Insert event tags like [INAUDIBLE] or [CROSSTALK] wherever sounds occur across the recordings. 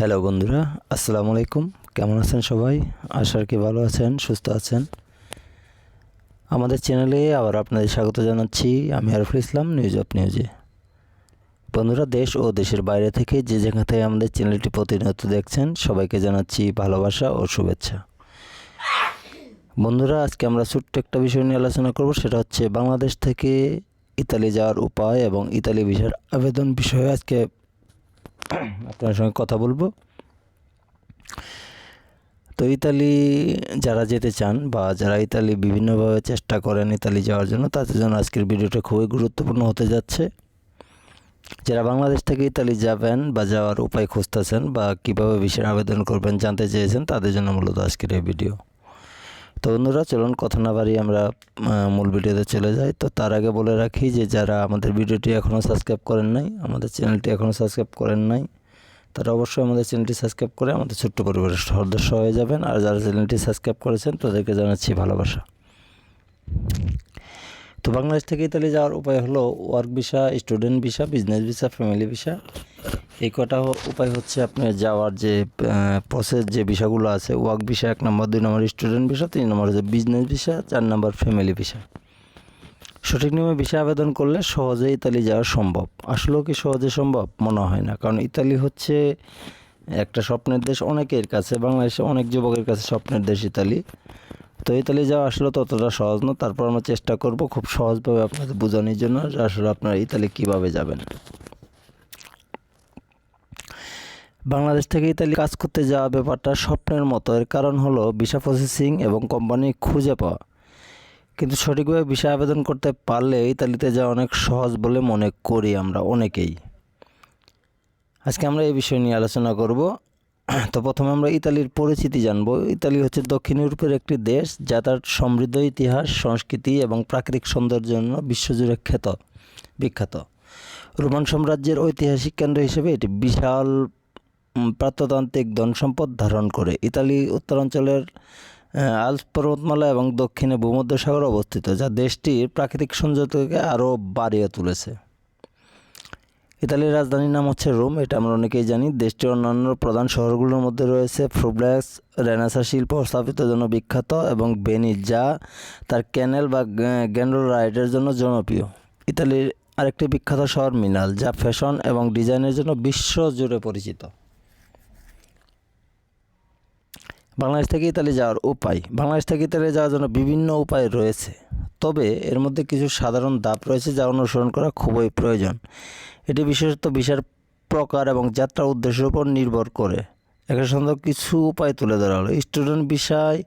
Hello বন্ধুরা। আসসালামু আলাইকুম। কেমন আছেন সবাই? আশার কি ভালো আছেন, সুস্থ আছেন। আমাদের চ্যানেলে আবার আপনাদের স্বাগত জানাচ্ছি। আমি আরফুল ইসলাম নিউজ অফ নিউজে বন্ধুরা, দেশ ও দেশের বাইরে থেকে যে যেখান থেকে আমাদের চ্যানেলটি প্রতিনিয়ত দেখছেন, সবাইকে জানাচ্ছি ভালোবাসা ও শুভেচ্ছা। বন্ধুরা, আজকে আমরা ছোট্ট একটা বিষয় নিয়ে আলোচনা করব। সেটা হচ্ছে বাংলাদেশ থেকে ইতালি যাওয়ার উপায় এবং ইতালি ভিসার আবেদন বিষয়ে। আজকে [CLEARS THROAT] আপনার সঙ্গে কথা বলব। তো ইতালি যারা যেতে চান বা যারা ইতালি বিভিন্নভাবে চেষ্টা করেন ইতালি যাওয়ার জন্য, তাদের জন্য আজকের ভিডিওটা খুবই গুরুত্বপূর্ণ হতে যাচ্ছে। যারা বাংলাদেশ থেকে ইতালি যাবেন বা যাওয়ার উপায় খুঁজতেছেন বা কীভাবে ভিসার আবেদন করবেন জানতে চেয়েছেন, তাদের জন্য মূলত আজকের এই ভিডিও। তো বন্ধুরা, চলুন কথা না বাড়িয়ে আমরা মূল ভিডিওতে চলে যাই। তো তার আগে বলে রাখি যে, যারা আমাদের ভিডিওটি এখনও সাবস্ক্রাইব করেন নাই, আমাদের চ্যানেলটি এখনও সাবস্ক্রাইব করেন নাই, তারা অবশ্যই আমাদের চ্যানেলটি সাবস্ক্রাইব করে আমাদের ছোট্ট পরিবারের সদস্য হয়ে যাবেন। আর যারা চ্যানেলটি সাবস্ক্রাইব করেছেন, তাদেরকে জানাচ্ছি ভালোবাসা। তো বাংলাদেশ থেকে ইতালি যাওয়ার উপায় হলো work visa student visa business visa family visa এই কটা উপায় হচ্ছে আপনার যাওয়ার যে প্রসেস যে ভিসাগুলো আছে। ওয়ার্ক ভিসা এক নম্বর দুই নম্বর স্টুডেন্ট ভিসা তিন নম্বর হচ্ছে বিজনেস ভিসা চার নম্বর ফ্যামিলি ভিসা সঠিক নিয়মে ভিসা আবেদন করলে সহজে ইতালি যাওয়া সম্ভব। আসলেও কি সহজে সম্ভব? মনে হয় না। কারণ ইতালি হচ্ছে একটা স্বপ্নের দেশ অনেকের কাছে, বাংলাদেশে অনেক যুবকের কাছে স্বপ্নের দেশ ইতালি তো ইতালি যাওয়া আসলে ততটা সহজ না, তারপর আমরা চেষ্টা করব খুব সহজভাবে আপনাদের বোঝানোর জন্য আসলে আপনারা ইতালি কীভাবে যাবেন। বাংলাদেশ থেকে ইতালি কাজ করতে যাওয়া ব্যাপারটা স্বপ্নের মতো, এর কারণ হলো ভিসা প্রসেসিং এবং কোম্পানি খুঁজে পাওয়া। কিন্তু সঠিকভাবে ভিসা আবেদন করতে পারলে ইতালিতে যাওয়া অনেক সহজ বলে মনে করি আমরা অনেকেই। আজকে আমরা এই বিষয় নিয়ে আলোচনা করব। [CLEARS THROAT] তো প্রথমে আমরা ইতালির পরিচিতি জানব। ইতালি হচ্ছে দক্ষিণ ইউরোপের একটি দেশ যা তার সমৃদ্ধ ইতিহাস সংস্কৃতি এবং প্রাকৃতিক সৌন্দর্যের জন্য বিশ্বজুড়ে খ্যাত বিখ্যাত। রোমান সাম্রাজ্যের ঐতিহাসিক কেন্দ্র হিসেবে এটি বিশাল উম, প্রত্নতান্ত্রিক ধনসম্পদ ধারণ করে। ইতালি উত্তরাঞ্চলের আলস পর্বতমালা এবং দক্ষিণে ভূমধ্যসাগর অবস্থিত যা দেশটির প্রাকৃতিক সৌন্দর্যকে আরও বাড়িয়ে তুলেছে। ইতালির রাজধানীর নাম হচ্ছে রোম, এটা আমরা অনেকেই জানি। দেশটির অন্যান্য প্রধান শহরগুলোর মধ্যে রয়েছে ফ্রুব্লাক্স রেনাসা শিল্প স্থাপিত জন্য বিখ্যাত এবং বেনিস, যা তার ক্যানেল বা গ্যান্ডোল রাইডের জন্য জনপ্রিয়। ইতালির আরেকটি বিখ্যাত শহর মিনাল যা ফ্যাশন এবং ডিজাইনের জন্য বিশ্ব জুড়ে পরিচিত। বাংলাদেশ থেকে ইতালি যাওয়ার উপায়। বাংলাদেশ থেকে ইতালি যাওয়ার জন্য বিভিন্ন উপায় রয়েছে। তবে এর মধ্যে কিছু সাধারণ ধাপ রয়েছে, যা অনুসরণ করা খুবই প্রয়োজন। এটি বিশেষত ভিসার প্রকার এবং যাত্রার উদ্দেশ্যের উপর নির্ভর করে। এখানে সুন্দর কিছু উপায় তুলে ধরা হলো। স্টুডেন্ট বিষয়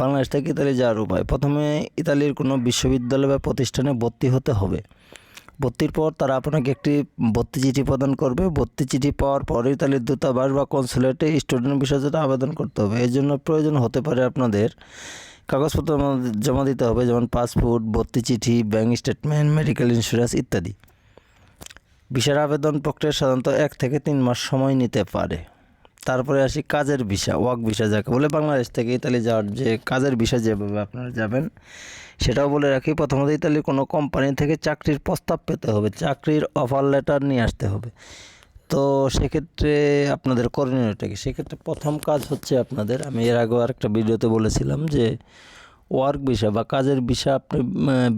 বাংলাদেশ থেকে ইতালি যাওয়ার উপায়। প্রথমে ইতালির কোনো বিশ্ববিদ্যালয় বা প্রতিষ্ঠানে ভর্তি হতে হবে। ভর্তির পর তারা আপনাকে একটি ভর্তি চিঠি প্রদান করবে। ভর্তি চিঠি পাওয়ার পর ইতালির দূতাবাস বা কনসুলেটে স্টুডেন্ট বিষয়ের জন্য আবেদন করতে হবে। এর জন্য প্রয়োজন হতে পারে আপনাদের কাগজপত্র জমা দিতে হবে, যেমন পাসপোর্ট, ভর্তি চিঠি ব্যাঙ্ক স্টেটমেন্ট, মেডিকেল ইন্স্যুরেন্স ইত্যাদি। ভিসার আবেদন প্রক্রিয়া সাধারণত এক থেকে তিন মাস সময় নিতে পারে। তারপরে আসি কাজের ভিসা ওয়ার্ক ভিসা যাকে বলে। বাংলাদেশ থেকে ইতালি যাওয়ার যে কাজের ভিসা যেভাবে আপনারা যাবেন, সেটাও বলে রাখি। প্রথমত, ইতালির কোনো কোম্পানি থেকে চাকরির প্রস্তাব পেতে হবে, চাকরির অফার লেটার নিয়ে আসতে হবে। তো সেক্ষেত্রে আপনাদের করণীয়টা কি? সেক্ষেত্রে প্রথম কাজ হচ্ছে আপনাদের, আমি এর আগেও আরেকটা ভিডিওতে বলেছিলাম যে ওয়ার্ক ভিসা বা কাজের ভিসা আপনি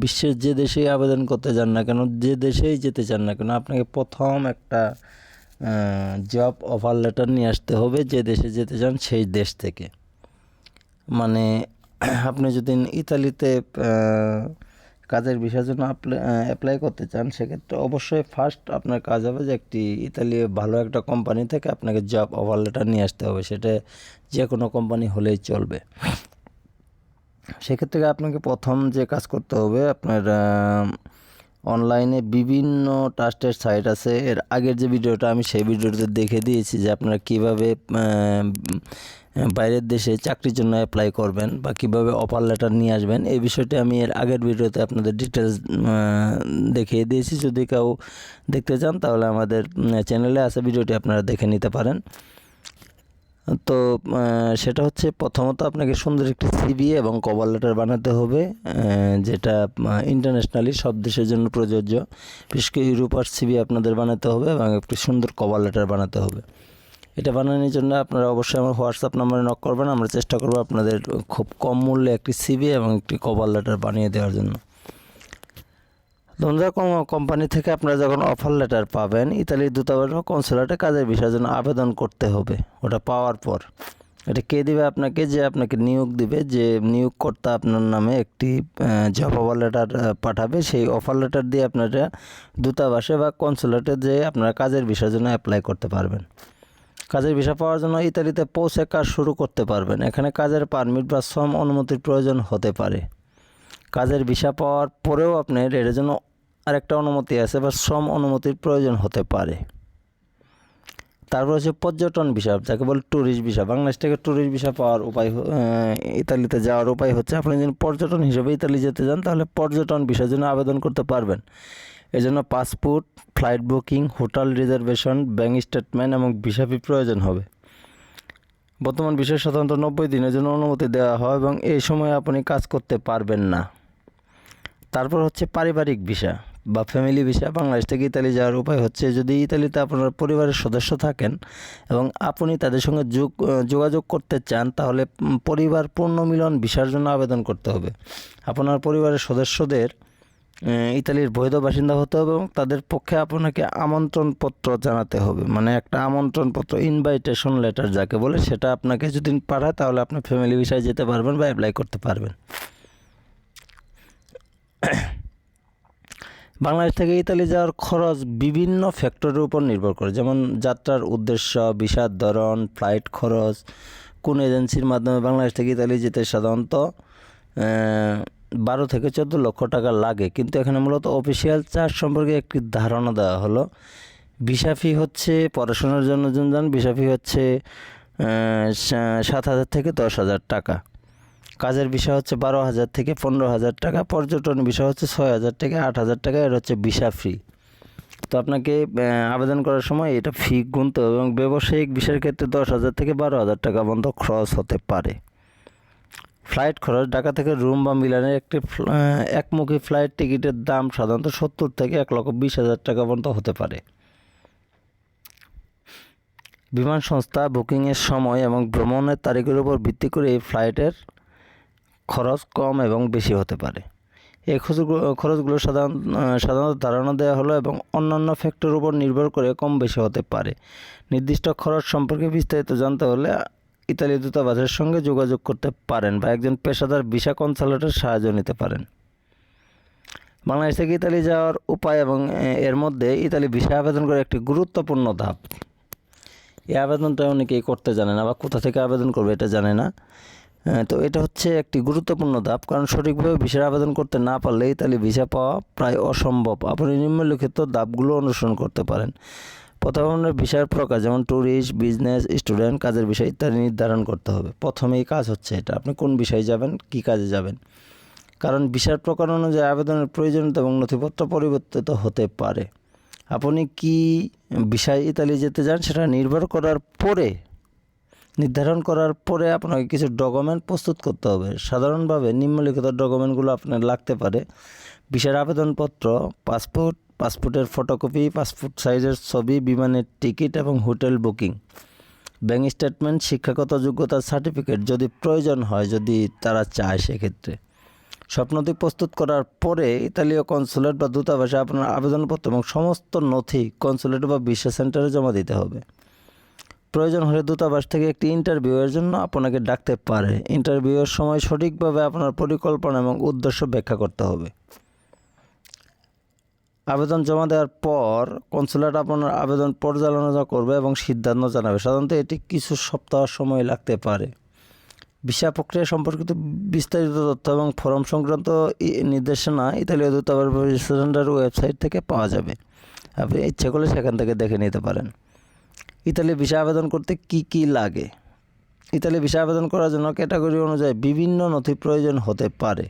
বিশ্বের যে দেশেই আবেদন করতে চান না কেন, যে দেশেই যেতে চান না কেন, আপনাকে প্রথম একটা জব অফার লেটার নিয়ে আসতে হবে যে দেশে যেতে চান সেই দেশ থেকে। মানে আপনি যদি ইতালিতে কাজের ভিসার জন্য অ্যাপ্লাই করতে চান, সেক্ষেত্রে অবশ্যই ফার্স্ট আপনার কাজ হবে যে একটি ইতালি ভালো একটা কোম্পানি থেকে আপনাকে জব অফার লেটার নিয়ে আসতে হবে। সেটা যে কোনো কোম্পানি হলেই চলবে। সেক্ষেত্রে আপনাকে প্রথম যে কাজ করতে হবে, আপনার অনলাইনে বিভিন্ন ট্রাস্টের সাইট আছে। এর আগের যে ভিডিওটা আমি সেই ভিডিওতে দেখে দিয়েছি যে আপনারা কীভাবে বাইরের দেশে চাকরির জন্য অ্যাপ্লাই করবেন বা কীভাবে অফার লেটার নিয়ে আসবেন। এই বিষয়টি আমি এর আগের ভিডিওতে আপনাদের ডিটেলস দেখিয়ে দিয়েছি। যদি কেউ দেখতে চান তাহলে আমাদের চ্যানেলে আছে ভিডিওটি আপনারা দেখে নিতে পারেন। তো সেটা হচ্ছে প্রথমত আপনাকে সুন্দর একটি সিভি এবং কভার লেটার বানাতে হবে যেটা ইন্টারন্যাশনালি সব দেশের জন্য প্রযোজ্য। বিশেষ করে ইউরোপার সিভি আপনাদের বানাতে হবে এবং একটি সুন্দর কভার লেটার বানাতে হবে। এটা বানানোর জন্য আপনারা অবশ্যই আমার হোয়াটসঅ্যাপ নাম্বারে নক করবেন, আমরা চেষ্টা করব আপনাদের খুব কম মূল্যে একটি সিবি এবং একটি কভার লেটার বানিয়ে দেওয়ার জন্য। কোম- কোম্পানি থেকে আপনারা যখন অফার লেটার পাবেন, ইতালির দূতাবাস বা কনসুলেটে কাজের বিষয়ের জন্য আবেদন করতে হবে, ওটা পাওয়ার পর। এটা কে দিবে আপনাকে? যে আপনাকে নিয়োগ দিবে, যে নিয়োগকর্তা আপনার নামে একটি জব অফার লেটার পাঠাবে, সেই অফার লেটার দিয়ে আপনারা দূতাবাসে বা কনসুলেটে যে আপনারা কাজের বিষয়ের জন্য অ্যাপ্লাই করতে পারবেন। কাজের ভিসা পাওয়ার জন্য ইতালিতে পৌঁছে কাজ শুরু করতে পারবেন। এখানে কাজের পারমিট বা শ্রম অনুমতির প্রয়োজন হতে পারে। কাজের ভিসা পাওয়ার পরেও আপনার এর জন্য আরেকটা অনুমতি আছে বা শ্রম অনুমতির প্রয়োজন হতে পারে। তারপর হচ্ছে পর্যটন ভিসা, যাকে বলে ট্যুরিস্ট ভিসা বাংলাদেশ থেকে ট্যুরিস্ট ভিসা পাওয়ার উপায় ইতালিতে যাওয়ার উপায় হচ্ছে আপনি যদি পর্যটন হিসেবে ইতালি যেতে যান, তাহলে পর্যটন ভিসার জন্য আবেদন করতে পারবেন। এজন্য passport, flight booking, hotel reservation bank statement এবং ভিসা ফি প্রয়োজন হবে। বর্তমান বিশ্বে সাধারণত নব্বই দিনের জন্য অনুমতি দেওয়া হয় এবং এই সময় আপনি কাজ করতে পারবেন না। তারপর হচ্ছে পারিবারিক ভিসা। বা ফ্যামিলি ভিসা বাংলাদেশ থেকে ইতালি যাওয়ার উপায় হচ্ছে যদি ইতালিতে আপনার পরিবারের সদস্য থাকেন এবং আপনি তাদের সঙ্গে যোগ, যোগাযোগ করতে চান, তাহলে পরিবার পূর্ণ মিলন ভিসার জন্য আবেদন করতে হবে। আপনার পরিবারের সদস্যদের ইতালির বৈধ বাসিন্দা হতে হবে এবং তাদের পক্ষে আপনাকে আমন্ত্রণ পত্র জানাতে হবে। মানে একটা আমন্ত্রণ পত্র ইনভাইটেশন লেটার যাকে বলে, সেটা আপনাকে যদি পাঠায়, তাহলে আপনি ফ্যামিলি ভিসায় যেতে পারবেন বা অ্যাপ্লাই করতে পারবেন। বাংলাদেশ থেকে ইতালি যাওয়ার খরচ বিভিন্ন ফ্যাক্টরের উপর নির্ভর করে। যেমন যাত্রার উদ্দেশ্য ভিসার ধরন ফ্লাইট খরচ, কোন এজেন্সির মাধ্যমে বাংলাদেশ থেকে ইতালি যেতে সাধারণত বারো থেকে চোদ্দ লক্ষ টাকা লাগে। কিন্তু এখানে মূলত অফিসিয়াল চার্জ সম্পর্কে একটি ধারণা দেওয়া হলো। ভিসা ফি হচ্ছে পড়াশোনার জন্য জন যান ভিসা ফি হচ্ছে সাত হাজার থেকে দশ হাজার টাকা। কাজের বিষয় হচ্ছে বারো হাজার থেকে পনেরো হাজার টাকা, পর্যটন বিষয় হচ্ছে ছয় হাজার থেকে আট হাজার টাকা, এর হচ্ছে ভিসা ফি তো আপনাকে আবেদন করার সময় এটা ফি গুনতে হবে এবং ব্যবসায়িক বিষয়ের ক্ষেত্রে দশ হাজার থেকে বারো হাজার টাকা পর্যন্ত খরচ হতে পারে। ফ্লাইট খরচ ঢাকা থেকে রুম বা মিলানের একটি একমুখী ফ্লাইট টিকিটের দাম সাধারণত সত্তর থেকে এক লক্ষ বিশ হাজার টাকা পর্যন্ত হতে পারে। বিমান সংস্থা বুকিংয়ের সময় এবং ভ্রমণের তারিখের উপর ভিত্তি করে এই ফ্লাইটের খরচ কম এবং বেশি হতে পারে। এই খরচগুলো সাধারণ, সাধারণত ধারণা দেওয়া হলো এবং অন্যান্য ফ্যাক্টরের উপর নির্ভর করে কম বেশি হতে পারে। নির্দিষ্ট খরচ সম্পর্কে বিস্তারিত জানতে হলে ইতালি দূতাবাসের সঙ্গে যোগাযোগ করতে পারেন বা একজন পেশাদার ভিসা কনসালটের সাহায্য নিতে পারেন। বাংলাদেশ থেকে ইতালি যাওয়ার উপায় এবং এর মধ্যে ইতালি ভিসা আবেদন করে একটি গুরুত্বপূর্ণ ধাপ? এই আবেদনটা অনেকেই করতে জানে না বা কোথা থেকে আবেদন করবে এটা জানে না। তো এটা হচ্ছে একটি গুরুত্বপূর্ণ ধাপ, কারণ সঠিকভাবে ভিসার আবেদন করতে না পারলে ইতালি ভিসা পাওয়া প্রায় অসম্ভব। আপনি নিম্নলিখিত ধাপগুলো অনুসরণ করতে পারেন। প্রথম আপনার ভিসার প্রকার, যেমন ট্যুরিস্ট, বিজনেস, স্টুডেন্ট, কাজের বিষয় ইত্যাদি নির্ধারণ করতে হবে। প্রথমেই কাজ হচ্ছে এটা, আপনি কোন বিষয়ে যাবেন, কি কাজে যাবেন। কারণ ভিসার প্রকার অনুযায়ী আবেদনের প্রয়োজনীয়তা এবং নথিপত্র পরিবর্তিত হতে পারে। আপনি কি বিষয় ইতালি যেতে চান, সেটা নির্ভর করার পরে নির্ধারণ করার পরে আপনাকে কিছু ডকুমেন্ট প্রস্তুত করতে হবে। সাধারণভাবে নিম্নলিখিত ডকুমেন্টগুলো আপনার লাগতে পারে। ভিসার আবেদনপত্র, পাসপোর্ট, পাসপোর্টের ফটোকপি, পাসপোর্ট সাইজের ছবি, বিমানের টিকিট এবং হোটেল বুকিং। ব্যাঙ্ক স্টেটমেন্ট, শিক্ষাগত যোগ্যতার সার্টিফিকেট যদি প্রয়োজন হয়, যদি তারা চায় সেক্ষেত্রে। স্বপ্নটি প্রস্তুত করার পরে ইতালীয় কনসুলেট বা দূতাবাসে আপনার আবেদনপত্র এবং সমস্ত নথি কনসুলেট বা বিশ্ব সেন্টারে জমা দিতে হবে। প্রয়োজন হলে দূতাবাস থেকে একটি ইন্টারভিউয়ের জন্য আপনাকে ডাকতে পারে। ইন্টারভিউয়ের সময় সঠিকভাবে আপনার পরিকল্পনা এবং উদ্দেশ্য ব্যাখ্যা করতে হবে। আবেদন জমা দেওয়ার পর কনসুলেট আপনার আবেদন পর্যালোচনা করবে এবং সিদ্ধান্ত জানাবে। সাধারণত এটি কিছু সপ্তাহ সময় লাগতে পারে। ভিসা প্রক্রিয়া সম্পর্কিত বিস্তারিত তথ্য এবং ফর্ম সংক্রান্ত নির্দেশনা ইতালীয় দূতাবাস সেন্টার ওয়েবসাইট থেকে পাওয়া যাবে। আপনি ইচ্ছে করলে সেখান থেকে দেখে নিতে পারেন। ইতালি ভিসা আবেদন করতে কি কি লাগে? ইতালি ভিসা আবেদন করার জন্য ক্যাটাগরি অনুযায়ী বিভিন্ন নথি প্রয়োজন হতে পারে।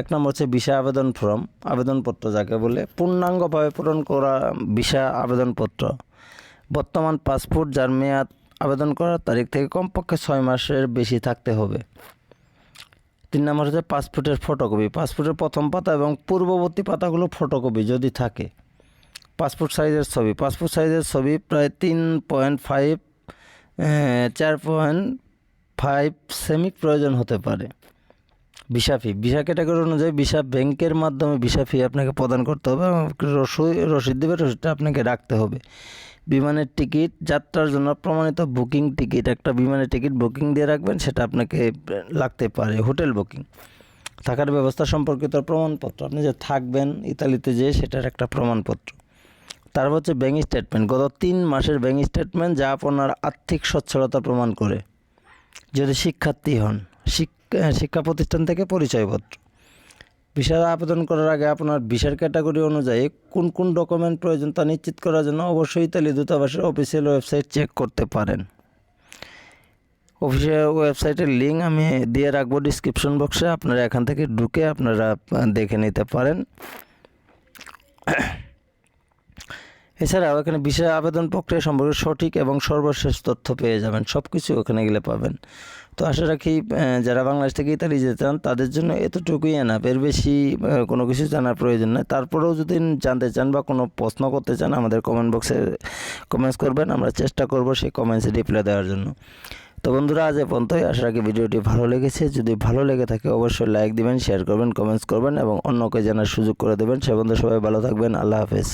এক নম্বর হচ্ছে ভিসা আবেদন ফর্ম, আবেদনপত্র যাকে বলে, পূর্ণাঙ্গভাবে পূরণ করা ভিসা আবেদনপত্র। বর্তমান পাসপোর্ট যার মেয়াদ আবেদন করার তারিখ থেকে কমপক্ষে ছয় মাসের বেশি থাকতে হবে। তিন নম্বর হচ্ছে পাসপোর্টের ফটোকপি পাসপোর্টের প্রথম পাতা এবং পূর্ববর্তী পাতাগুলো ফটোকপি যদি থাকে। পাসপোর্ট সাইজের ছবি। পাসপোর্ট সাইজের ছবি প্রায় তিন পয়েন্ট ফাইভ চার পয়েন্ট ফাইভ সেমি প্রয়োজন হতে পারে। ভিসা ফি ভিসা ক্যাটাগরি অনুযায়ী ভিসা ব্যাংকের মাধ্যমে ভিসা ফি আপনাকে প্রদান করতে হবে এবং রসই, রসিদ দেবে, রসিদটা আপনাকে রাখতে হবে। বিমানের টিকিট, যাত্রার জন্য প্রমাণিত বুকিং টিকিট, একটা বিমানের টিকিট বুকিং দিয়ে রাখবেন, সেটা আপনাকে লাগতে পারে, হোটেল বুকিং। থাকার ব্যবস্থা সম্পর্কিত প্রমাণপত্র। আপনি যে থাকবেন ইতালিতে যে, সেটার একটা প্রমাণপত্র। তারপর হচ্ছে ব্যাঙ্ক স্টেটমেন্ট গত তিন মাসের ব্যাঙ্ক স্টেটমেন্ট যা আপনার আর্থিক সচ্ছলতা প্রমাণ করে। যদি শিক্ষার্থী হন, শিক্ষা শিক্ষা প্রতিষ্ঠান থেকে পরিচয়পত্র। ভিসার আবেদন করার আগে আপনার ভিসার ক্যাটাগরি অনুযায়ী কোন কোন ডকুমেন্ট প্রয়োজন তা নিশ্চিত করার জন্য অবশ্যই ইতালি দূতাবাসের অফিসিয়াল ওয়েবসাইট চেক করতে পারেন। অফিসিয়াল ওয়েবসাইটের লিঙ্ক আমি দিয়ে রাখব ডিসক্রিপশন বক্সে আপনারা এখান থেকে ঢুকে আপনারা দেখে নিতে পারেন। এছাড়াও এখানে বিষয় আবেদন প্রক্রিয়া সম্পর্কে সঠিক এবং সর্বশেষ তথ্য পেয়ে যাবেন। সব কিছু ওখানে গেলে পাবেন। তো আশা রাখি যারা বাংলাদেশ থেকে ইতালি যেতে চান, তাদের জন্য এতটুকুই এনাফ এর বেশি কোনো কিছু জানার প্রয়োজন নেই। তারপরেও যদি জানতে চান বা কোনো প্রশ্ন করতে চান, আমাদের কমেন্ট বক্সে কমেন্টস করবেন। আমরা চেষ্টা করব সেই কমেন্টসে রিপ্লাই দেওয়ার জন্য। তো বন্ধুরা, আজ এ পর্যন্তই। আশা রাখি ভিডিওটি ভালো লেগেছে। যদি ভালো লেগে থাকে, অবশ্যই লাইক দিবেন শেয়ার করবেন কমেন্টস করবেন এবং অন্যকে জানার সুযোগ করে দেবেন। সে বন্ধু সবাই ভালো থাকবেন। আল্লাহ হাফেজ।